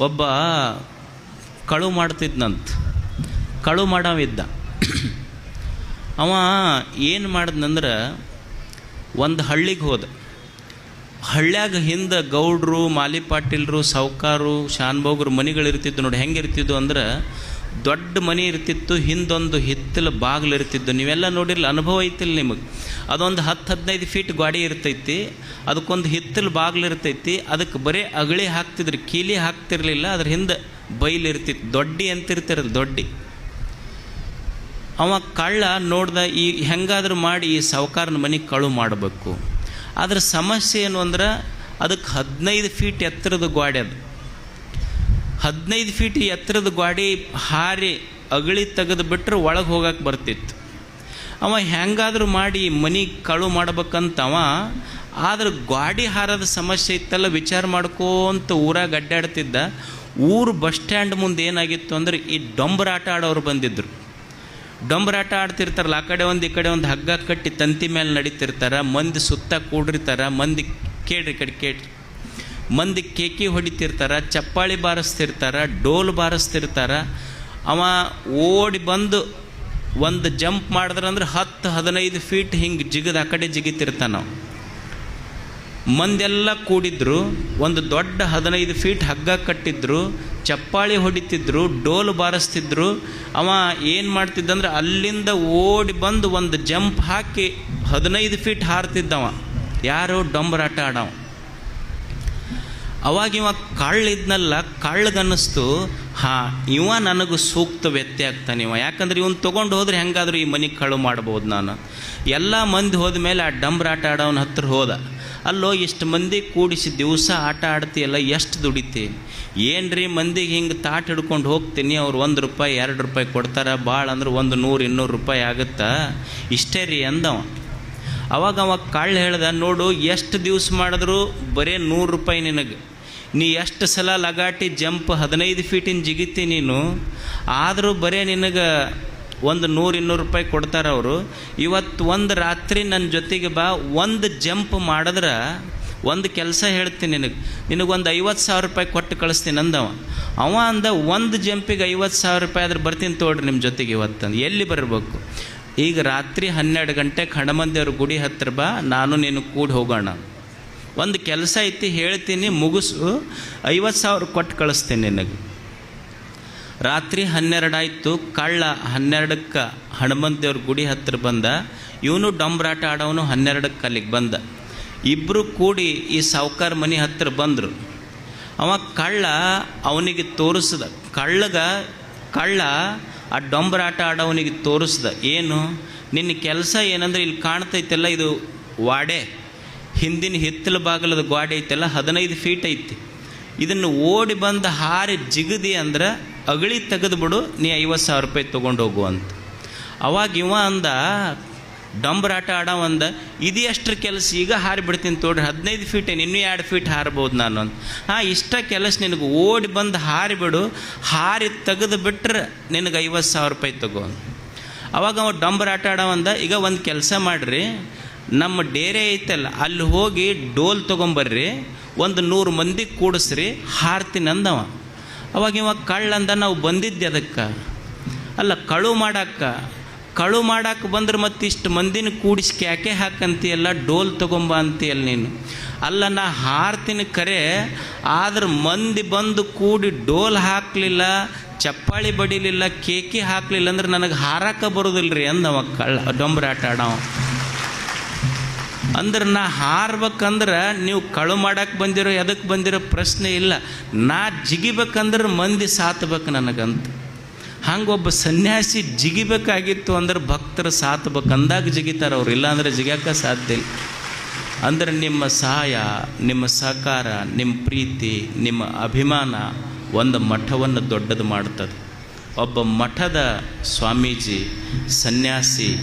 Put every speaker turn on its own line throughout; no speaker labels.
ಒಬ್ಬ ಕಳು ಮಾಡ್ತಿದ್ನಂತ. ಕಳು ಮಾಡವಿದ್ದ. ಅವ ಏನು ಮಾಡಿದ್ನಂದ್ರೆ ಒಂದು ಹಳ್ಳಿಗೆ ಹೋದ. ಹಳ್ಳ್ಯಾಗ ಹಿಂದೆ ಗೌಡ್ರು, ಮಾಲಿ ಪಾಟೀಲ್ರು, ಸಾವುಕಾರು ಶಾನ್ಭೋಗ್ರು ಮನೆಗಳಿರ್ತಿದ್ದು ನೋಡಿ. ಹೆಂಗೆ ಇರ್ತಿದ್ದು ಅಂದ್ರೆ ದೊಡ್ಡ ಮನೆ ಇರ್ತಿತ್ತು, ಹಿಂದೊಂದು ಹಿತ್ತಲು ಬಾಗಿಲು ಇರ್ತಿದ್ದು ನೀವೆಲ್ಲ ನೋಡಿರಲ್ಲ ಅನುಭವ ಐತಿಲ್ಲ ನಿಮಗೆ. ಅದೊಂದು ಹತ್ತು ಹದಿನೈದು ಫೀಟ್ ಗಾಡಿ ಇರ್ತೈತಿ, ಅದಕ್ಕೊಂದು ಹಿತ್ತಲು ಬಾಗಿಲು ಇರ್ತೈತಿ ಅದಕ್ಕೆ ಬರೀ ಅಗಳಿ ಹಾಕ್ತಿದ್ರು, ಕೀಲಿ ಹಾಕ್ತಿರ್ಲಿಲ್ಲ, ಅದ್ರ ಹಿಂದೆ ಬೈಲಿರ್ತಿತ್ತು ದೊಡ್ಡಿ ಅಂತಿರ್ತಿರಲ್ಲ, ದೊಡ್ಡಿ. ಅವ ಕಳ್ಳ ನೋಡ್ದ, ಈ ಹೆಂಗಾದ್ರೂ ಮಾಡಿ ಈ ಸಾವುಕಾರನ ಮನೆ ಕಳು ಮಾಡಬೇಕು. ಅದರ ಸಮಸ್ಯೆ ಏನು ಅಂದ್ರೆ ಅದಕ್ಕೆ ಹದಿನೈದು ಫೀಟ್ ಎತ್ತರದ ಗಾಡಿ ಅದು. ಹದಿನೈದು ಫೀಟ್ ಎತ್ತರದ ಗ್ವಾಡಿ ಹಾರಿ ಅಗಳಿ ತೆಗೆದು ಬಿಟ್ಟರೆ ಒಳಗೆ ಹೋಗಕ್ಕೆ ಬರ್ತಿತ್ತು. ಅವ ಹೆಂಗಾದರೂ ಮಾಡಿ ಮನೆ ಕಳು ಮಾಡ್ಬೇಕಂತವ ಆದ್ರೆ ಗಾಡಿ ಹಾರದ ಸಮಸ್ಯೆ ಇತ್ತಲ್ಲ, ವಿಚಾರ ಮಾಡ್ಕೋಂತ ಊರಾಗ ಅಡ್ಡಾಡ್ತಿದ್ದ. ಊರು ಬಸ್ ಸ್ಟ್ಯಾಂಡ್ ಮುಂದೆ ಏನಾಗಿತ್ತು ಅಂದ್ರೆ ಈ ಡೊಂಬರ ಆಟ ಆಡೋರು ಬಂದಿದ್ದರು ಡೊಂಬರಾಟ ಆಡ್ತಿರ್ತಾರಲ್ಲ, ಆ ಕಡೆ ಒಂದು ಈ ಕಡೆ ಒಂದು ಹಗ್ಗ ಕಟ್ಟಿ ತಂತಿ ಮೇಲೆ ನಡೀತಿರ್ತಾರ, ಮಂದಿ ಸುತ್ತ ಕೂಡಿರ್ತಾರೆ, ಮಂದಿ ಕೇಳ್ರಿ ಕಡೆ ಕೇಳ್ರಿ. ಮಂದಿ ಕೇಕಿ ಹೊಡಿತಿರ್ತಾರ, ಚಪ್ಪಾಳಿ ಬಾರಿಸ್ತಿರ್ತಾರ, ಡೋಲ್ ಬಾರಿಸ್ತಿರ್ತಾರ. ಅವ ಓಡಿ ಬಂದು ಒಂದು ಜಂಪ್ ಮಾಡಿದ್ರಂದ್ರೆ ಹತ್ತು ಹದಿನೈದು ಫೀಟ್ ಹಿಂಗೆ ಜಿಗದ ಆ ಕಡೆ ಜಿಗಿತಿರ್ತಾನ ನಾವು ಮಂದೆಲ್ಲ ಕೂಡಿದ್ರು, ಒಂದು ದೊಡ್ಡ ಹದಿನೈದು ಫೀಟ್ ಹಗ್ಗ ಕಟ್ಟಿದ್ರು, ಚಪ್ಪಾಳಿ ಹೊಡಿತಿದ್ರು, ಡೋಲು ಬಾರಿಸ್ತಿದ್ರು. ಅವ ಏನು ಮಾಡ್ತಿದ್ದಂದ್ರೆ ಅಲ್ಲಿಂದ ಓಡಿ ಬಂದು ಒಂದು ಜಂಪ್ ಹಾಕಿ ಹದಿನೈದು ಫೀಟ್ ಹಾರ್ತಿದ್ದವ. ಯಾರು ಡೊಂಬರಾಟ ಆಡವ. ಅವಾಗ ಇವ ಕಳ್ಳಿದ್ನಲ್ಲ ಕಳ್ಳಗನ್ನಿಸ್ತು ಹಾಂ, ಇವ ನನಗೆ ಸೂಕ್ತ ವ್ಯಕ್ತಿ ಆಗ್ತಾನೆ ಇವ. ಯಾಕಂದ್ರೆ ಇವನು ತೊಗೊಂಡು ಹೋದ್ರೆ ಹೆಂಗಾದರೂ ಈ ಮನೆ ಕಳು ಮಾಡ್ಬೋದು ನಾನು. ಎಲ್ಲ ಮಂದಿ ಹೋದ ಮೇಲೆ ಆ ಡಂಬ್ರ ಆಟ ಆಡೋನ ಹತ್ರ ಹೋದ. ಅಲ್ಲೋ, ಇಷ್ಟು ಮಂದಿ ಕೂಡಿಸಿ ದಿವಸ ಆಟ ಆಡ್ತೀಯಲ್ಲ, ಎಷ್ಟು ದುಡಿತಿ ಏನ್ರಿ ಮಂದಿಗೆ ಹಿಂಗೆ ತಾಟ್ ಹಿಡ್ಕೊಂಡು ಹೋಗ್ತೀನಿ, ಅವ್ರು ಒಂದು ರೂಪಾಯಿ, ಎರಡು ರೂಪಾಯಿ ಕೊಡ್ತಾರ ಭಾಳ ಅಂದ್ರೆ ಒಂದು ನೂರು, ಇನ್ನೂರು ರೂಪಾಯಿ ಆಗುತ್ತಾ? ಇಷ್ಟೇ ರೀ ಅಂದವ ಅವಾಗ ಅವ ಕಳ್ಳ ಹೇಳ್ದ, ನೋಡು, ಎಷ್ಟು ದಿವ್ಸ ಮಾಡಿದ್ರು ಬರೀ ನೂರು ರೂಪಾಯಿ ನಿನಗೆ. ನೀ ಎಷ್ಟು ಸಲ ಲಗಾಟಿ ಜಂಪ್ ಹದಿನೈದು ಫೀಟಿನ ಜಿಗಿತಿ ನೀನು, ಆದರೂ ಬರೀ ನಿನಗೆ ಒಂದು ನೂರು ಇನ್ನೂರು ರೂಪಾಯಿ ಕೊಡ್ತಾರೆ ಅವರು. ಇವತ್ತು ಒಂದು ರಾತ್ರಿ ನನ್ನ ಜೊತೆಗೆ ಬಾ, ಒಂದು ಜಂಪ್ ಮಾಡಿದ್ರೆ ಒಂದು ಕೆಲಸ ಹೇಳ್ತೀನಿ ನಿನಗೆ. ನಿನಗೊಂದು ಐವತ್ತು ಸಾವಿರ ರೂಪಾಯಿ ಕೊಟ್ಟು ಕಳಿಸ್ತೀನಿ ಅಂದವ ಅವ ಅಂದ, ಒಂದು ಜಂಪಿಗೆ ಐವತ್ತು ಸಾವಿರ ರೂಪಾಯಿ ಆದ್ರೆ ಬರ್ತೀನಿ ತೋಡ್ರಿ ನಿಮ್ಮ ಜೊತೆಗೆ ಇವತ್ತಂದು ಎಲ್ಲಿ ಬರಬೇಕು? ಈಗ ರಾತ್ರಿ ಹನ್ನೆರಡು ಗಂಟೆಗೆ ಹಣಮಂದಿಯವ್ರ ಗುಡಿ ಹತ್ತಿರ ಬಾ, ನಾನು ನೀನು ಕೂಡಿ ಹೋಗೋಣ. ಒಂದು ಕೆಲಸ ಐತಿ, ಹೇಳ್ತೀನಿ, ಮುಗಿಸು ಐವತ್ತು ಸಾವಿರ ಕೊಟ್ಟು ಕಳಿಸ್ತೀನಿ ನಿನಗೆ. ರಾತ್ರಿ ಹನ್ನೆರಡಾಯ್ತು ಕಳ್ಳ ಹನ್ನೆರಡಕ್ಕೆ ಹನುಮಂತೇವ್ರ ಗುಡಿ ಹತ್ತಿರ ಬಂದ, ಇವನು ಡಂಬ್ರಾಟ ಆಡೋನು ಹನ್ನೆರಡಕ್ಕೆ ಅಲ್ಲಿಗೆ ಬಂದ. ಇಬ್ಬರು ಕೂಡಿ ಈ ಸಾವುಕಾರ ಮನೆ ಹತ್ತಿರ ಬಂದರು. ಅವ ಕಳ್ಳ ಅವನಿಗೆ ತೋರಿಸ್ದ. ಕಳ್ಳಗ, ಕಳ್ಳ ಆ ಡೊಂಬ್ರಾಟ ಆಡೋವನಿಗೆ ತೋರಿಸ್ದ. ಏನು, ನಿನ್ನ ಕೆಲಸ ಏನಂದ್ರೆ ಇಲ್ಲಿ ಕಾಣ್ತೈತೆಲ್ಲ, ಇದು ವಾಡೆ. ಹಿಂದಿನ ಹಿತ್ತಲ ಬಾಗಿಲದ ಗೋಡೆ ಐತೆಲ್ಲ, ಹದಿನೈದು ಫೀಟ್ ಐತಿ. ಇದನ್ನು ಓಡಿ ಬಂದು ಹಾರಿ ಜಿಗದಿ ಅಂದ್ರೆ ಅಗಳಿ ತೆಗೆದುಬಿಡು, ನೀ ಐವತ್ತು ಸಾವಿರ ರೂಪಾಯಿ ತೊಗೊಂಡು ಹೋಗು ಅಂತ. ಅವಾಗ ಇವ ಅಂದ, ಡಂಬರಾಟ ಆಡೋ ಅಂದ ಇದು ಎಷ್ಟು ಕೆಲಸ? ಈಗ ಹಾರಿ ಬಿಡ್ತೀನಿ ತೋಡ್ರಿ, ಹದಿನೈದು ಫೀಟ್ ಏನು, ಇನ್ನೂ ಎರಡು ಫೀಟ್ ಹಾರಬಹುದು ನಾನು ಅಂತ. ಹಾಂ, ಇಷ್ಟ ಕೆಲಸ ನಿನಗೆ ಓಡಿ ಬಂದು ಹಾರಿ ಬಿಡು, ಹಾರಿ ತೆಗೆದು ಬಿಟ್ರೆ ನಿನಗೆ ಐವತ್ತು ಸಾವಿರ ರೂಪಾಯಿ ತಗೋ ಅಂತ. ಅವಾಗ ಅವ ಡಂಬರಾಟ ಆಡೋ ಅಂದ ಈಗ ಒಂದು ಕೆಲಸ ಮಾಡಿರಿ ನಮ್ಮ ಡೇರೆ ಐತಲ್ಲ, ಅಲ್ಲಿ ಹೋಗಿ ಡೋಲ್ ತೊಗೊಂಬರ್ರಿ, ಒಂದು ನೂರು ಮಂದಿ ಕೂಡಿಸ್ರಿ ಹಾರ್ತೀನಿ ಅಂದವ ಅವಾಗ ಇವ ಕಳ್ಳಂದ ನಾವು ಬಂದಿದ್ದೆ ಅದಕ್ಕೆ. ಅಲ್ಲ, ಕಳು ಮಾಡಕ್ಕ. ಕಳು ಮಾಡಕ್ಕೆ ಬಂದ್ರೆ ಮತ್ತೆ ಇಷ್ಟು ಮಂದಿನ ಕೂಡಿಸಿ ಕ್ಯಾಕೆ ಹಾಕಂತೀಯಲ್ಲ ಡೋಲ್ ತೊಗೊಂಬ ಅಂತೀಯಲ್ಲ ನೀನು. ಅಲ್ಲ, ನಾ ಹಾರ್ತೀನಿ ಕರೆ, ಆದ್ರೆ ಮಂದಿ ಬಂದು ಕೂಡಿ ಡೋಲ್ ಹಾಕಲಿಲ್ಲ, ಚಪ್ಪಾಳಿ ಬಡಿಲಿಲ್ಲ, ಕೇಕಿ ಹಾಕಲಿಲ್ಲ ಅಂದ್ರೆ ನನಗೆ ಹಾರಕ್ಕೆ ಬರೋದಿಲ್ಲ ರೀ ಅಂದವ ಕಳ್ಳ ಡೊಂಬರಾಟ ಆಡವ. ಅಂದ್ರೆ ನಾ ಹಾರ್ಬೇಕಂದ್ರೆ ನೀವು ಕಳು ಮಾಡಕ್ಕೆ ಬಂದಿರೋ ಎದಕ್ಕೆ ಬಂದಿರೋ ಪ್ರಶ್ನೆ ಇಲ್ಲ. ನಾ ಜಿಗಿಬೇಕಂದ್ರೆ ಮಂದಿ ಸಾತ್ಬೇಕು ನನಗಂತ. ಹಂಗೆ ಒಬ್ಬ ಸನ್ಯಾಸಿ ಜಿಗಿಬೇಕಾಗಿತ್ತು ಅಂದ್ರೆ ಭಕ್ತರು ಸಾತ್ಬೇಕು ಅಂದಾಗ ಜಿಗಿತಾರೆ. ಅವ್ರು ಇಲ್ಲಾಂದ್ರೆ ಜಿಗ್ಯಾಕ ಸಾಧ್ಯ ಇಲ್ಲ. ಅಂದ್ರೆ ನಿಮ್ಮ ಸಹಾಯ, ನಿಮ್ಮ ಸಹಕಾರ, ನಿಮ್ಮ ಪ್ರೀತಿ, ನಿಮ್ಮ ಅಭಿಮಾನ ಒಂದು ಮಠವನ್ನು ದೊಡ್ಡದು ಮಾಡ್ತದೆ. ಒಬ್ಬ ಮಠದ ಸ್ವಾಮೀಜಿ, ಸನ್ಯಾಸಿ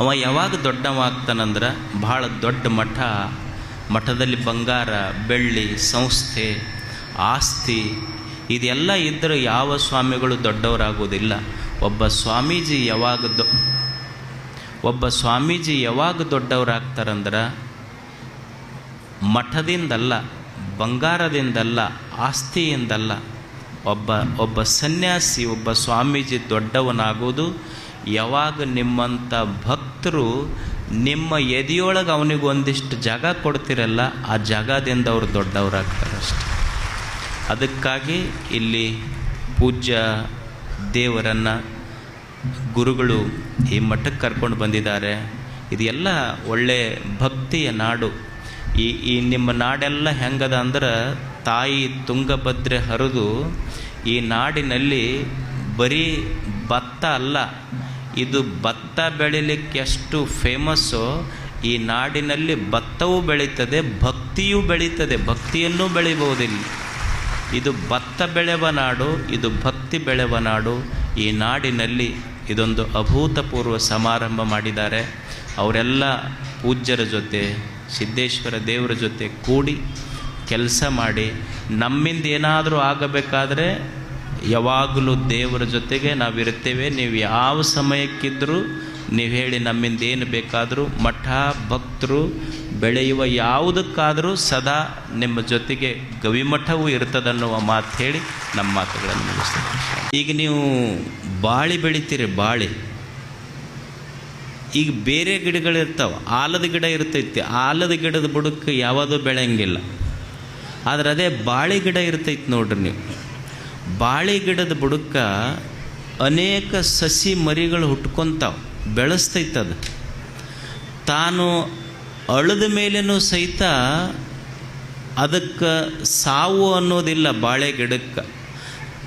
ಅವ ಯಾವಾಗ ದೊಡ್ಡವಾಗ್ತಾನಂದ್ರೆ ಭಾಳ ದೊಡ್ಡ ಮಠ, ಮಠದಲ್ಲಿ ಬಂಗಾರ, ಬೆಳ್ಳಿ, ಸಂಸ್ಥೆ, ಆಸ್ತಿ, ಇದೆಲ್ಲ ಇದ್ದರೆ ಯಾವ ಸ್ವಾಮಿಗಳು ದೊಡ್ಡವರಾಗೋದಿಲ್ಲ. ಒಬ್ಬ ಸ್ವಾಮೀಜಿ ಯಾವಾಗ ದೊ, ಒಬ್ಬ ಸ್ವಾಮೀಜಿ ಯಾವಾಗ ದೊಡ್ಡವರಾಗ್ತಾರಂದ್ರೆ ಮಠದಿಂದಲ್ಲ, ಬಂಗಾರದಿಂದಲ್ಲ, ಆಸ್ತಿಯಿಂದಲ್ಲ ಒಬ್ಬ ಒಬ್ಬ ಸನ್ಯಾಸಿ, ಒಬ್ಬ ಸ್ವಾಮೀಜಿ ದೊಡ್ಡವನಾಗೋದು ಯಾವಾಗ ನಿಮ್ಮಂಥ ಭಕ್ತರು ನಿಮ್ಮ ಎದೆಯೊಳಗೆ ಅವನಿಗೆ ಜಾಗ ಕೊಡ್ತಿರಲ್ಲ, ಆ ಜಾಗದಿಂದ ಅವರು ದೊಡ್ಡವರಾಗ್ತಾರೆ ಅಷ್ಟೆ. ಅದಕ್ಕಾಗಿ ಇಲ್ಲಿ ಪೂಜ್ಯ ದೇವರನ್ನು ಗುರುಗಳು ಈ ಮಠಕ್ಕೆ ಕರ್ಕೊಂಡು ಬಂದಿದ್ದಾರೆ. ಇದೆಲ್ಲ ಒಳ್ಳೆ ಭಕ್ತಿಯ ನಾಡು. ಈ ಈ ನಿಮ್ಮ ನಾಡೆಲ್ಲ ಹೆಂಗದ ಅಂದ್ರೆ ತಾಯಿ ತುಂಗಭದ್ರೆ ಹರಿದು ಈ ನಾಡಿನಲ್ಲಿ ಬರೀ ಭತ್ತ ಅಲ್ಲ ಇದು ಭತ್ತ ಬೆಳಿಲಿಕ್ಕೆಷ್ಟು ಫೇಮಸ್ಸೋ ಈ ನಾಡಿನಲ್ಲಿ ಭತ್ತವೂ ಬೆಳೀತದೆ, ಭಕ್ತಿಯೂ ಬೆಳೀತದೆ, ಭಕ್ತಿಯನ್ನೂ ಬೆಳಿಬಹುದಿಲ್ಲಿ. ಇದು ಭತ್ತ ಬೆಳೆವ ನಾಡು, ಇದು ಭಕ್ತಿ ಬೆಳೆವ ನಾಡು. ಈ ನಾಡಿನಲ್ಲಿ ಇದೊಂದು ಅಭೂತಪೂರ್ವ ಸಮಾರಂಭ ಮಾಡಿದ್ದಾರೆ. ಅವರೆಲ್ಲ ಪೂಜ್ಯರ ಜೊತೆ, ಸಿದ್ದೇಶ್ವರ ದೇವರ ಜೊತೆ ಕೂಡಿ ಕೆಲಸ ಮಾಡಿ, ನಮ್ಮಿಂದ ಏನಾದರೂ ಆಗಬೇಕಾದ್ರೆ ಯಾವಾಗಲೂ ದೇವರ ಜೊತೆಗೆ ನಾವಿರ್ತೇವೆ ನೀವು ಯಾವ ಸಮಯಕ್ಕಿದ್ದರೂ ನೀವು ಹೇಳಿ ನಮ್ಮಿಂದ ಏನು ಬೇಕಾದರೂ, ಮಠ, ಭಕ್ತರು, ಬೆಳೆಯುವ ಯಾವುದಕ್ಕಾದರೂ ಸದಾ ನಿಮ್ಮ ಜೊತೆಗೆ ಗವಿಮಠವೂ ಇರ್ತದನ್ನುವ ಮಾತು ಹೇಳಿ ನಮ್ಮ ಮಾತುಗಳನ್ನು ಮುಗಿಸ್ತೇವೆ. ಈಗ ನೀವು ಬಾಳಿ ಬೆಳಿತೀರಿ, ಬಾಳಿ. ಈಗ ಬೇರೆ ಗಿಡಗಳಿರ್ತಾವೆ ಆಲದ ಗಿಡ ಇರ್ತೈತಿ. ಆಲದ ಗಿಡದ ಬುಡಕ್ಕೆ ಯಾವುದೂ ಬೆಳೆಯಂಗಿಲ್ಲ. ಆದರೆ ಅದೇ ಬಾಳೆ ಗಿಡ ಇರ್ತೈತಿ ನೋಡ್ರಿ ನೀವು. ಬಾಳೆ ಗಿಡದ ಬುಡಕ್ಕ ಅನೇಕ ಸಸಿ ಮರಿಗಳು ಹುಟ್ಕೊಂತಾವೆ ಬೆಳೆಸ್ತೈತದು ತಾನು ಅಳದ ಮೇಲೇನೂ ಸಹಿತ ಅದಕ್ಕೆ ಸಾವು ಅನ್ನೋದಿಲ್ಲ ಬಾಳೆ ಗಿಡಕ್ಕೆ.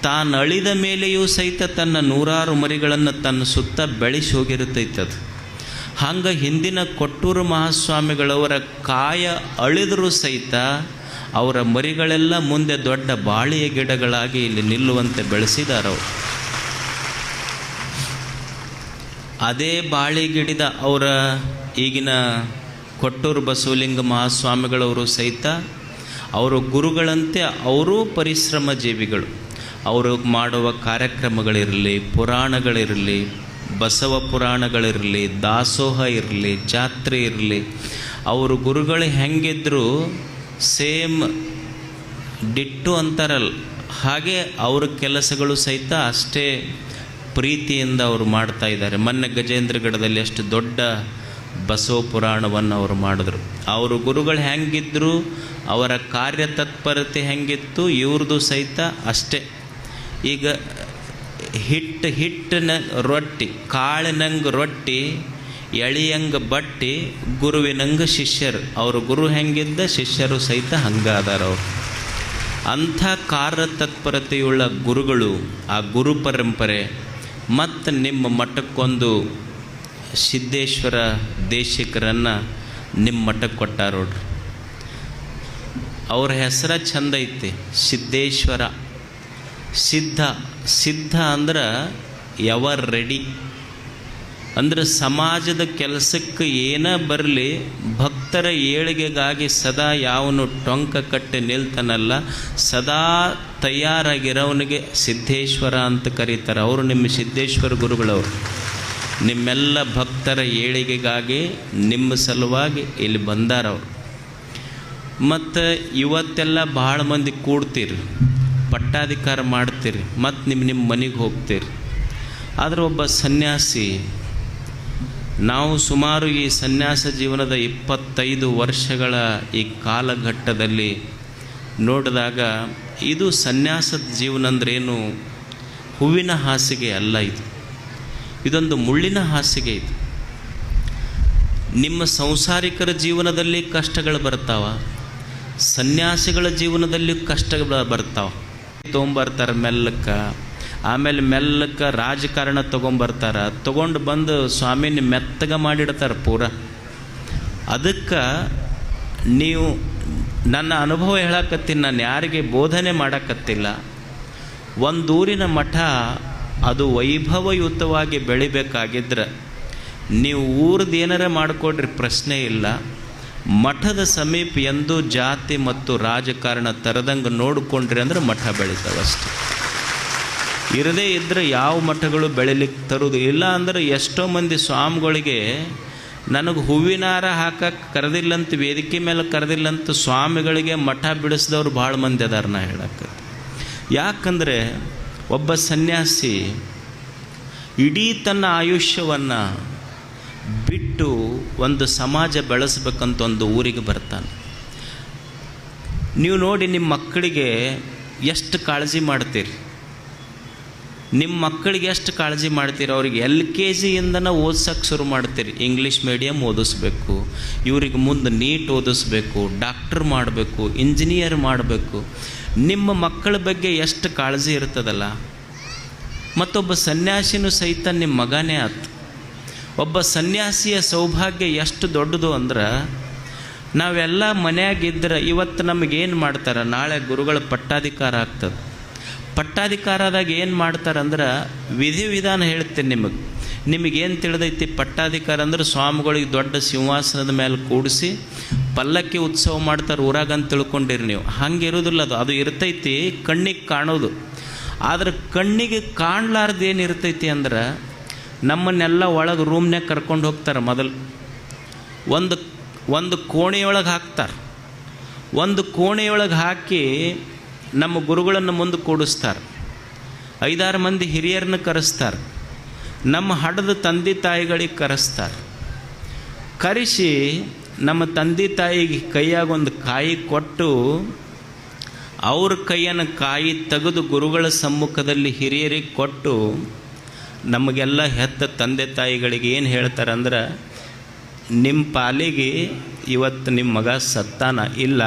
ತಾನು ಅಳಿದ ಮೇಲೆಯೂ ಸಹಿತ ತನ್ನ ನೂರಾರು ಮರಿಗಳನ್ನು ತನ್ನ ಸುತ್ತ ಬೆಳೆಸಿ ಹೋಗಿರುತ್ತೈತದು ಹಂಗೆ ಹಿಂದಿನ ಕೊಟ್ಟೂರು ಮಹಾಸ್ವಾಮಿಗಳವರ ಕಾಯ ಅಳಿದರೂ ಸಹಿತ ಅವರ ಮರಿಗಳೆಲ್ಲ ಮುಂದೆ ದೊಡ್ಡ ಬಾಳೆಯ ಗಿಡಗಳಾಗಿ ಇಲ್ಲಿ ನಿಲ್ಲುವಂತೆ ಬೆಳೆಸಿದಾರವರು. ಅದೇ ಬಾಳೆ ಗಿಡದ ಅವರ ಈಗಿನ ಕೊಟ್ಟೂರು ಬಸವಲಿಂಗ ಮಹಾಸ್ವಾಮಿಗಳವರು ಸಹಿತ ಅವರು ಗುರುಗಳಂತೆ ಅವರೂ ಪರಿಶ್ರಮ ಜೀವಿಗಳು. ಅವರು ಮಾಡುವ ಕಾರ್ಯಕ್ರಮಗಳಿರಲಿ, ಪುರಾಣಗಳಿರಲಿ, ಬಸವ ಪುರಾಣಗಳಿರಲಿ, ದಾಸೋಹ ಇರಲಿ, ಜಾತ್ರೆ ಇರಲಿ, ಅವರು ಗುರುಗಳು ಹೆಂಗಿದ್ರು ಸೇಮ್ ಡಿಟ್ಟು ಅಂತಾರಲ್ಲ, ಹಾಗೆ ಅವ್ರ ಕೆಲಸಗಳು ಸಹಿತ ಅಷ್ಟೇ ಪ್ರೀತಿಯಿಂದ ಅವರು ಮಾಡ್ತಾ ಇದ್ದಾರೆ. ಮೊನ್ನೆ ಗಜೇಂದ್ರಗಢದಲ್ಲಿ ಅಷ್ಟು ದೊಡ್ಡ ಬಸವ ಪುರಾಣವನ್ನು ಅವರು ಮಾಡಿದ್ರು. ಅವರು ಗುರುಗಳು ಹೆಂಗಿದ್ರು, ಅವರ ಕಾರ್ಯತತ್ಪರತೆ ಹೆಂಗಿತ್ತು, ಇವ್ರದ್ದು ಸಹಿತ ಅಷ್ಟೇ. ಈಗ ಹಿಟ್ಟು ಹಿಟ್ಟಿನ ರೊಟ್ಟಿ, ಕಾಳಿನಂಗೆ ರೊಟ್ಟಿ ಎಳಿಯಂಗೆ ಬಟ್ಟಿ ಗುರುವಿನಂಗೆ ಶಿಷ್ಯರು. ಅವರು ಗುರು ಹೆಂಗಿದ್ದ ಶಿಷ್ಯರು ಸಹಿತ ಹಂಗಾದಾರ ಅವರು. ಅಂಥ ಕಾರ್ಯತತ್ಪರತೆಯುಳ್ಳ ಗುರುಗಳು ಆ ಗುರು ಪರಂಪರೆ ಮತ್ತು ನಿಮ್ಮ ಮಠಕ್ಕೊಂದು ಸಿದ್ದೇಶ್ವರ ದೇಶಿಕರನ್ನು ನಿಮ್ಮ ಮಠಕ್ಕೆ ಕೊಟ್ಟಾರ ನೋಡ್ರಿ. ಅವ್ರ ಹೆಸರ ಚಂದ ಐತಿ, ಸಿದ್ದೇಶ್ವರ. ಸಿದ್ಧ ಸಿದ್ಧ ಅಂದ್ರೆ ಎವರ್ ರೆಡಿ? ಅಂದ್ರೆ ಸಮಾಜದ ಕೆಲಸಕ್ಕೆ ಏನೇ ಬರಲಿ, ಭಕ್ತರ ಏಳಿಗೆಗಾಗಿ ಸದಾ ಯಾವನು ಟೊಂಕ ಕಟ್ಟಿ ನಿಲ್ತಾನಲ್ಲ, ಸದಾ ತಯಾರಾಗಿರೋವನಿಗೆ ಸಿದ್ದೇಶ್ವರ ಅಂತ ಕರೀತಾರೆ. ಅವರು ನಿಮ್ಮ ಸಿದ್ದೇಶ್ವರ ಗುರುಗಳವರು. ನಿಮ್ಮೆಲ್ಲ ಭಕ್ತರ ಏಳಿಗೆಗಾಗಿ, ನಿಮ್ಮ ಸಲುವಾಗಿ ಇಲ್ಲಿ ಬಂದಾರವರು ಮತ್ತು ಇವತ್ತೆಲ್ಲ ಭಾಳ ಮಂದಿ ಕೂಡ್ತೀರಿ, ಪಟ್ಟಾಧಿಕಾರ ಮಾಡ್ತೀರಿ, ಮತ್ತು ನಿಮ್ಮ ನಿಮ್ಮ ಮನೆಗೆ ಹೋಗ್ತೀರಿ. ಆದರೆ ಒಬ್ಬ ಸನ್ಯಾಸಿ ನಾವು ಸುಮಾರು ಈ ಸನ್ಯಾಸ ಜೀವನದ ಇಪ್ಪತ್ತೈದು ವರ್ಷಗಳ ಈ ಕಾಲಘಟ್ಟದಲ್ಲಿ ನೋಡಿದಾಗ ಇದು ಸನ್ಯಾಸದ ಜೀವನ ಅಂದ್ರೇನು ಹೂವಿನ ಹಾಸಿಗೆ ಅಲ್ಲ ಇದು. ಇದೊಂದು ಮುಳ್ಳಿನ ಹಾಸಿಗೆ ಇದು. ನಿಮ್ಮ ಸಂಸಾರಿಕರ ಜೀವನದಲ್ಲಿ ಕಷ್ಟಗಳು ಬರ್ತಾವ, ಸನ್ಯಾಸಿಗಳ ಜೀವನದಲ್ಲಿ ಕಷ್ಟಗಳು ಬರ್ತಾವ. ತೊಗೊಂಬರ್ತಾರೆ ಮೆಲ್ಲಕ್ಕೆ. ಆಮೇಲೆ ಮೆಲ್ಲಕ್ಕೆ ರಾಜಕಾರಣ ತೊಗೊಂಬರ್ತಾರೆ. ತೊಗೊಂಡು ಬಂದು ಸ್ವಾಮಿನ ಮೆತ್ತಗೆ ಮಾಡಿಡ್ತಾರೆ ಪೂರ. ಅದಕ್ಕೆ ನೀವು ನನ್ನ ಅನುಭವ ಹೇಳಕತ್ತೀನಿ, ನಾನು ಯಾರಿಗೆ ಬೋಧನೆ ಮಾಡಕತ್ತಿಲ್ಲ. ಒಂದೂರಿನ ಮಠ ಅದು ವೈಭವಯುತವಾಗಿ ಬೆಳಿಬೇಕಾಗಿದ್ರೆ. ನೀವು ಊರ್ದು ಏನಾರ ಮಾಡಿಕೊಡ್ರಿ ಪ್ರಶ್ನೆ ಇಲ್ಲ. ಮಠದ ಸಮೀಪ ಎಂದು ಜಾತಿ ಮತ್ತು ರಾಜಕಾರಣ ತರದಂಗೆ ನೋಡಿಕೊಂಡ್ರಿ ಅಂದ್ರೆ ಮಠ ಬೆಳಿತಾವಷ್ಟೆ ಇರದೇ ಇದ್ದರೆ ಯಾವ ಮಠಗಳು ಬೆಳಿಲಿಕ್ಕೆ ತರುವುದು ಇಲ್ಲ ಅಂದ್ರೆ ಎಷ್ಟೋ ಮಂದಿ ಸ್ವಾಮಿಗಳಿಗೆ ನನಗೆ ಹೂವಿನಾರ ಹಾಕಕ್ಕೆ ಕರೆದಿಲ್ಲಂತ ವೇದಿಕೆ ಮೇಲೆ ಕರೆದಿಲ್ಲಂತ ಸ್ವಾಮಿಗಳಿಗೆ ಮಠ ಬಿಡಿಸಿದವ್ರು ಭಾಳ ಮಂದಿ ಅದಾರ ನಾ ಹೇಳಕ್ಕೆ ಯಾಕಂದರೆ ಒಬ್ಬ ಸನ್ಯಾಸಿ ಇಡೀ ತನ್ನ ಆಯುಷ್ಯವನ್ನು ಬಿಟ್ಟು ಒಂದು ಸಮಾಜ ಬೆಳೆಸ್ಬೇಕಂತ ಒಂದು ಊರಿಗೆ ಬರ್ತಾನೆ. ನೀವು ನೋಡಿ ನಿಮ್ಮ ಮಕ್ಕಳಿಗೆ ಎಷ್ಟು ಕಾಳಜಿ ಮಾಡ್ತೀರಿ? ನಿಮ್ಮ ಮಕ್ಕಳಿಗೆ ಎಷ್ಟು ಕಾಳಜಿ ಮಾಡ್ತೀರಿ ಅವ್ರಿಗೆ ಎಲ್ ಕೆ ಜಿಯಿಂದನೇ ಓದ್ಸಕ್ಕೆ ಶುರು ಮಾಡ್ತೀರಿ. ಇಂಗ್ಲೀಷ್ ಮೀಡಿಯಮ್ ಓದಿಸ್ಬೇಕು. ಇವ್ರಿಗೆ ಮುಂದೆ ನೀಟ್ ಓದಿಸ್ಬೇಕು ಡಾಕ್ಟ್ರ್ ಮಾಡಬೇಕು ಇಂಜಿನಿಯರ್ ಮಾಡಬೇಕು. ನಿಮ್ಮ ಮಕ್ಕಳ ಬಗ್ಗೆ ಎಷ್ಟು ಕಾಳಜಿ ಇರ್ತದಲ್ಲ. ಮತ್ತೊಬ್ಬ ಸನ್ಯಾಸಿನೂ ಸಹಿತ ನಿಮ್ಮ ಮಗನೇ ಆತು. ಒಬ್ಬ ಸನ್ಯಾಸಿಯ ಸೌಭಾಗ್ಯ ಎಷ್ಟು ದೊಡ್ಡದು ಅಂದ್ರೆ, ನಾವೆಲ್ಲ ಮನೆಯಾಗಿದ್ದರೆ ಇವತ್ತು ನಮಗೇನು ಮಾಡ್ತಾರೆ, ನಾಳೆ ಗುರುಗಳ ಪಟ್ಟಾಧಿಕಾರ ಆಗ್ತದೆ. ಪಟ್ಟಾಧಿಕಾರದಾಗ ಏನು ಮಾಡ್ತಾರಂದ್ರೆ ವಿಧಿವಿಧಾನ ಹೇಳ್ತೇನೆ ನಿಮಗೆ. ನಿಮಗೇನು ತಿಳಿದೈತಿ? ಪಟ್ಟಾಧಿಕಾರ ಅಂದ್ರೆ ಸ್ವಾಮಿಗಳಿಗೆ ದೊಡ್ಡ ಸಿಂಹಾಸನದ ಮೇಲೆ ಕೂಡಿಸಿ ಪಲ್ಲಕ್ಕಿ ಉತ್ಸವ ಮಾಡ್ತಾರೆ ಊರಾಗ ಅಂತ ತಿಳ್ಕೊಂಡಿರಿ ನೀವು. ಹಂಗೆ ಇರೋದಿಲ್ಲ ಅದು. ಅದು ಇರ್ತೈತಿ, ಕಣ್ಣಿಗೆ ಕಾಣೋದು. ಆದ್ರೆ ಕಣ್ಣಿಗೆ ಕಾಣ್ಲಾರ್ದು ಏನು ಇರ್ತೈತಿ ಅಂದ್ರೆ ನಮ್ಮನ್ನೆಲ್ಲ ಒಳಗೆ ರೂಮ್ನಾಗ ಕರ್ಕೊಂಡು ಹೋಗ್ತಾರೆ ಮೊದಲು. ಒಂದು ಒಂದು ಕೋಣೆಯೊಳಗೆ ಹಾಕ್ತಾರೆ. ಒಂದು ಕೋಣೆಯೊಳಗೆ ಹಾಕಿ ನಮ್ಮ ಗುರುಗಳನ್ನು ಮುಂದೆ ಕೂಡಿಸ್ತಾರೆ. ಐದಾರು ಮಂದಿ ಹಿರಿಯರನ್ನ ಕರೆಸ್ತಾರೆ. ನಮ್ಮ ಹಡದ ತಂದೆ ತಾಯಿಗಳಿಗೆ ಕರೆಸ್ತಾರೆ. ಕರೆಸಿ ನಮ್ಮ ತಂದೆ ತಾಯಿಗೆ ಕೈಯಾಗೊಂದು ಕಾಯಿ ಕೊಟ್ಟು ಅವ್ರ ಕೈಯನ್ನು ಕಾಯಿ ತೆಗೆದು ಗುರುಗಳ ಸಮ್ಮುಖದಲ್ಲಿ ಹಿರಿಯರಿಗೆ ಕೊಟ್ಟು ನಮಗೆಲ್ಲ ಹೆತ್ತ ತಂದೆ ತಾಯಿಗಳಿಗೆ ಏನು ಹೇಳ್ತಾರೆ ಅಂದ್ರೆ ನಿಮ್ಮ ಪಾಲಿಗೆ ಇವತ್ತು ನಿಮ್ಮ ಮಗ ಸತ್ತಾನ ಇಲ್ಲ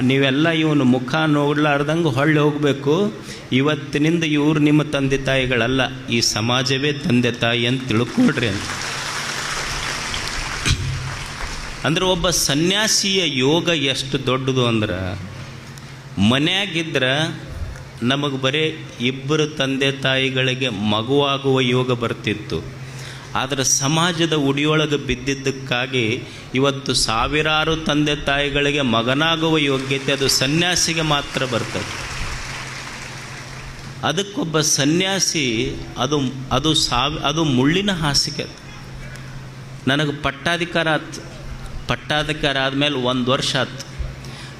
ನೀವೆಲ್ಲ ಇವನು ಮುಖ ನೋಡ್ಲಾರ್ದಂಗೆ ಹೊಳ್ಳಿ ಹೋಗಬೇಕು. ಇವತ್ತಿನಿಂದ ಇವರು ನಿಮ್ಮ ತಂದೆ ತಾಯಿಗಳಲ್ಲ, ಈ ಸಮಾಜವೇ ತಂದೆ ತಾಯಿ ಅಂತ ತಿಳ್ಕೊಳ್ರಿ ಅಂತ. ಅಂದ್ರೆ ಒಬ್ಬ ಸನ್ಯಾಸಿಯ ಯೋಗ ಎಷ್ಟು ದೊಡ್ಡದು ಅಂದ್ರೆ, ಮನ್ಯಾಗಿದ್ರೆ ನಮಗೆ ಬರೀ ಇಬ್ಬರು ತಂದೆ ತಾಯಿಗಳಿಗೆ ಮಗುವಾಗುವ ಯೋಗ ಬರ್ತಿತ್ತು. ಆದರೆ ಸಮಾಜದ ಉಡಿಯೊಳಗೆ ಬಿದ್ದಿದ್ದಕ್ಕಾಗಿ ಇವತ್ತು ಸಾವಿರಾರು ತಂದೆ ತಾಯಿಗಳಿಗೆ ಮಗನಾಗುವ ಯೋಗ್ಯತೆ ಅದು ಸನ್ಯಾಸಿಗೆ ಮಾತ್ರ ಬರ್ತದೆ. ಅದಕ್ಕೊಬ್ಬ ಸನ್ಯಾಸಿ ಅದು ಅದು ಸಾವಿ, ಅದು ಮುಳ್ಳಿನ ಹಾಸಿಗೆ ನನಗೆ ಪಟ್ಟಾಧಿಕಾರ ಆತು, ಪಟ್ಟಾಧಿಕಾರ ಆದಮೇಲೆ ಒಂದು ವರ್ಷ ಆತು.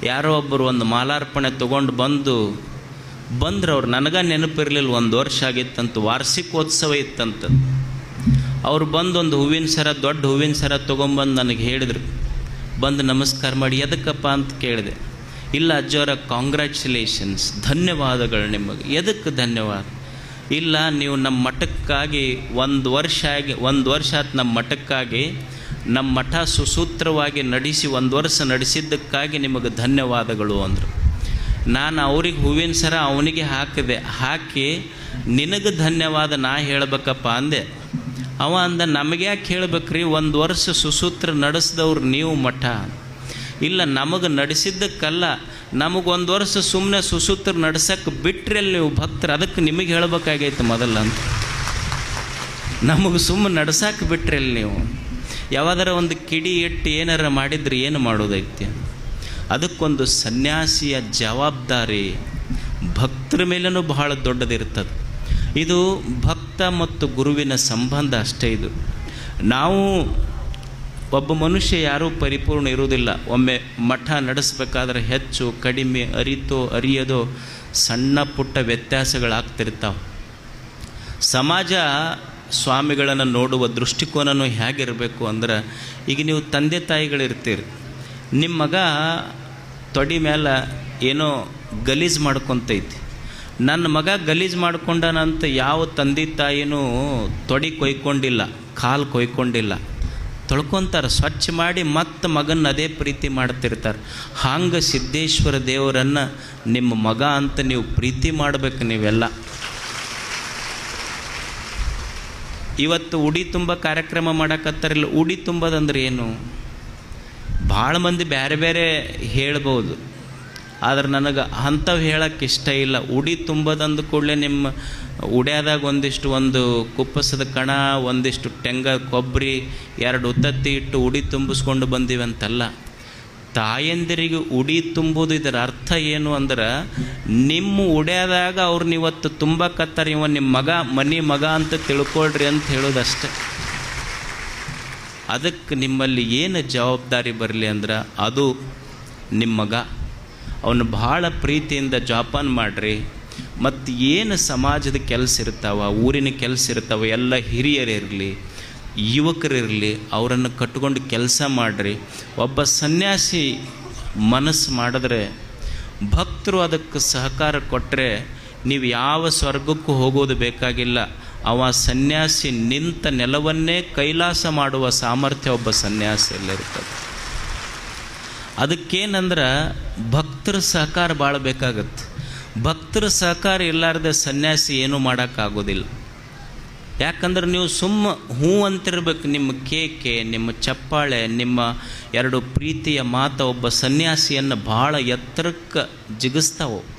ಯಾರೋ ಒಬ್ಬರು ಒಂದು ಮಾಲಾರ್ಪಣೆ ತೊಗೊಂಡು ಬಂದು, ಬಂದ್ರೆ ಅವ್ರು ನನಗೆ ನೆನಪಿರಲಿಲ್ಲ ಒಂದು ವರ್ಷ ಆಗಿತ್ತಂತ, ವಾರ್ಷಿಕೋತ್ಸವ ಇತ್ತಂತ. ಅವ್ರು ಬಂದು ಒಂದು ಹೂವಿನ ಸರ, ದೊಡ್ಡ ಹೂವಿನ ಸರ ತೊಗೊಂಬಂದು ನನಗೆ ಹೇಳಿದರು. ಬಂದು ನಮಸ್ಕಾರ ಮಾಡಿ, ಎದಕ್ಕಪ್ಪ? ಅಂತ ಕೇಳಿದೆ. ಇಲ್ಲ ಅಜ್ಜವರ ಕಾಂಗ್ರ್ಯಾಚುಲೇಷನ್ಸ್ ಧನ್ಯವಾದಗಳು ನಿಮಗೆ. ಎದಕ್ಕೆ ಧನ್ಯವಾದ? ಇಲ್ಲ, ನೀವು ನಮ್ಮ ಮಠಕ್ಕಾಗಿ ಒಂದು ವರ್ಷ ಆಗಿ, ಒಂದು ವರ್ಷ ಆಯ್ತು ನಮ್ಮ ಮಠಕ್ಕಾಗಿ, ನಮ್ಮ ಮಠ ಸುಸೂತ್ರವಾಗಿ ನಡೆಸಿ, ಒಂದು ವರ್ಷ ನಡೆಸಿದ್ದಕ್ಕಾಗಿ ನಿಮಗೆ ಧನ್ಯವಾದಗಳು, ಅಂದರು. ನಾನು ಅವ್ರಿಗೆ ಹೂವಿನ ಸರ ಅವನಿಗೆ ಹಾಕಿದೆ, ಹಾಕಿ, ನಿನಗೆ ಧನ್ಯವಾದ ನಾ ಹೇಳಬೇಕಪ್ಪ, ಅಂದೆ. ಅವ ಅಂದ, ನಮಗೆ ಯಾಕೆ ಹೇಳ್ಬೇಕ್ರಿ? ಒಂದು ವರ್ಷ ಸುಸೂತ್ರ ನಡೆಸಿದವ್ರು ನೀವು ಮಠ. ಇಲ್ಲ, ನಮಗೆ ನಡೆಸಿದ್ದಕ್ಕಲ್ಲ. ನಮಗೊಂದು ವರ್ಷ ಸುಮ್ಮನೆ ಸುಸೂತ್ರ ನಡೆಸಕ್ಕೆ ಬಿಟ್ರಿಲ್ ನೀವು ಭಕ್ತರು ಅದಕ್ಕೆ ನಿಮಗೆ ಹೇಳ್ಬೇಕಾಗೈತೆ ಮೊದಲು ಅಂತ. ನಮಗೆ ಸುಮ್ಮನೆ ನಡ್ಸಕ್ಕೆ ಬಿಟ್ರಿಲ್ ನೀವು. ಯಾವಾದ್ರ ಒಂದು ಕಿಡಿ ಇಟ್ಟು ಏನಾರ ಮಾಡಿದ್ರೆ ಏನು ಮಾಡೋದೈತೆ? ಅದಕ್ಕೊಂದು ಸನ್ಯಾಸಿಯ ಜವಾಬ್ದಾರಿ ಭಕ್ತರ ಮೇಲೂ ಬಹಳ ದೊಡ್ಡದಿರ್ತದೆ. ಇದು ಭಕ್ತ ಮತ್ತು ಗುರುವಿನ ಸಂಬಂಧ ಅಷ್ಟೇ ಇದು. ನಾವು ಒಬ್ಬ ಮನುಷ್ಯ ಯಾರೂ ಪರಿಪೂರ್ಣ ಇರುವುದಿಲ್ಲ. ಒಮ್ಮೆ ಮಠ ನಡೆಸಬೇಕಾದ್ರೆ ಹೆಚ್ಚು, ಕಡಿಮೆ, ಅರಿತೋ, ಅರಿಯದೋ ಸಣ್ಣ ಪುಟ್ಟ ವ್ಯತ್ಯಾಸಗಳಾಗ್ತಿರ್ತಾವೆ. ಸಮಾಜ ಸ್ವಾಮಿಗಳನ್ನು ನೋಡುವ ದೃಷ್ಟಿಕೋನನೂ ಹೇಗಿರಬೇಕು ಅಂದ್ರೆ, ಈಗ ನೀವು ತಂದೆ ತಾಯಿಗಳಿರ್ತೀರಿ. ನಿಮ್ಮ ಮಗ ತೊಡಿ ಮೇಲೆ ಏನೋ ಗಲೀಜು ಮಾಡ್ಕೊತೈತಿ. ನನ್ನ ಮಗ ಗಲೀಜು ಮಾಡ್ಕೊಂಡನಂತ ಯಾವ ತಂದೆ ತಾಯಿನೂ ತೊಡಿ ಕೊಯ್ಕೊಂಡಿಲ್ಲ, ಕಾಲು ಕೊಯ್ಕೊಂಡಿಲ್ಲ. ತೊಳ್ಕೊತಾರೆ, ಸ್ವಚ್ಛ ಮಾಡಿ ಮತ್ತೆ ಮಗನ ಅದೇ ಪ್ರೀತಿ ಮಾಡ್ತಿರ್ತಾರೆ. ಹಂಗೆ ಸಿದ್ದೇಶ್ವರ ದೇವರನ್ನು ನಿಮ್ಮ ಮಗ ಅಂತ ನೀವು ಪ್ರೀತಿ ಮಾಡಬೇಕು ನೀವೆಲ್ಲ. ಇವತ್ತು ಉಡಿ ತುಂಬ ಕಾರ್ಯಕ್ರಮ ಮಾಡಕ್ಕತ್ತಾರಿಲ್ಲ ಉಡಿ ತುಂಬದಂದ್ರೆ ಏನು? ಭಾಳ ಮಂದಿ ಬೇರೆ ಬೇರೆ ಹೇಳ್ಬೋದು. ಆದ್ರೆ ನನಗೆ ಅಂಥವು ಹೇಳಕ್ಕೆ ಇಷ್ಟ ಇಲ್ಲ. ಉಡಿ ತುಂಬೋದಂದ ಕೂಡಲೇ ನಿಮ್ಮ ಉಡ್ಯಾದಾಗ ಒಂದಿಷ್ಟು ಒಂದು ಕುಪ್ಪಸದ ಕಣ, ಒಂದಿಷ್ಟು ಟೆಂಗ ಕೊಬ್ಬರಿ ಎರಡು ಉತ್ತತ್ತಿ ಇಟ್ಟು ಉಡಿ ತುಂಬಿಸ್ಕೊಂಡು ಅಂತಲ್ಲ ತಾಯಂದಿರಿಗೆ ಉಡಿ ತುಂಬುವುದು ಇದರ ಅರ್ಥ ಏನು ಅಂದ್ರೆ ನಿಮ್ಮ ಉಡ್ಯಾದಾಗ ಅವ್ರನ್ನ ಇವತ್ತು ತುಂಬಕತ್ತಾರ ಇವ ನಿಮ್ಮ ಮಗ, ಮನಿ ಮಗ ಅಂತ ತಿಳ್ಕೊಳ್ರಿ ಅಂತ ಹೇಳೋದಷ್ಟೆ. ಅದಕ್ಕೆ ನಿಮ್ಮಲ್ಲಿ ಏನು ಜವಾಬ್ದಾರಿ ಬರಲಿ ಅಂದ್ರೆ, ಅದು ನಿಮ್ಮ ಮಗ. ಅವನು ಭಾಳ ಪ್ರೀತಿಯಿಂದ ಜೋಪಾನ ಮಾಡಿರಿ, ಮತ್ತು ಏನು ಸಮಾಜದ ಕೆಲಸ ಇರ್ತಾವ, ಊರಿನ ಕೆಲಸ ಇರ್ತಾವ, ಎಲ್ಲ ಹಿರಿಯರಿರಲಿ ಯುವಕರಿರಲಿ ಅವರನ್ನು ಕಟ್ಕೊಂಡು ಕೆಲಸ ಮಾಡಿರಿ. ಒಬ್ಬ ಸನ್ಯಾಸಿ ಮನಸ್ಸು ಮಾಡಿದ್ರೆ, ಭಕ್ತರು ಅದಕ್ಕೆ ಸಹಕಾರ ಕೊಟ್ಟರೆ ನೀವು ಯಾವ ಸ್ವರ್ಗಕ್ಕೂ ಹೋಗೋದು ಬೇಕಾಗಿಲ್ಲ. ಅವ ಸನ್ಯಾಸಿ ನಿಂತ ನೆಲವನ್ನೇ ಕೈಲಾಸ ಮಾಡುವ ಸಾಮರ್ಥ್ಯ ಒಬ್ಬ ಸನ್ಯಾಸಿಯಲ್ಲಿರ್ತದೆ. ಅದಕ್ಕೇನಂದ್ರೆ ಭಕ್ತರ ಸಹಕಾರ ಭಾಳ ಬೇಕಾಗತ್ತೆ. ಭಕ್ತರ ಸಹಕಾರ ಇಲ್ಲಾರ್ದೆ ಸನ್ಯಾಸಿ ಏನೂ ಮಾಡೋಕ್ಕಾಗೋದಿಲ್ಲ ಯಾಕಂದ್ರೆ ನೀವು ಸುಮ್ಮ ಹೂ ಅಂತಿರ್ಬೇಕು, ನಿಮ್ಮ ಕೇಕೆ, ನಿಮ್ಮ ಚಪ್ಪಾಳೆ, ನಿಮ್ಮ ಎರಡು ಪ್ರೀತಿಯ ಮಾತು ಒಬ್ಬ ಸನ್ಯಾಸಿಯನ್ನು ಭಾಳ ಎತ್ತರಕ್ಕೆ ಜಿಗಿಸ್ತಾವೆ.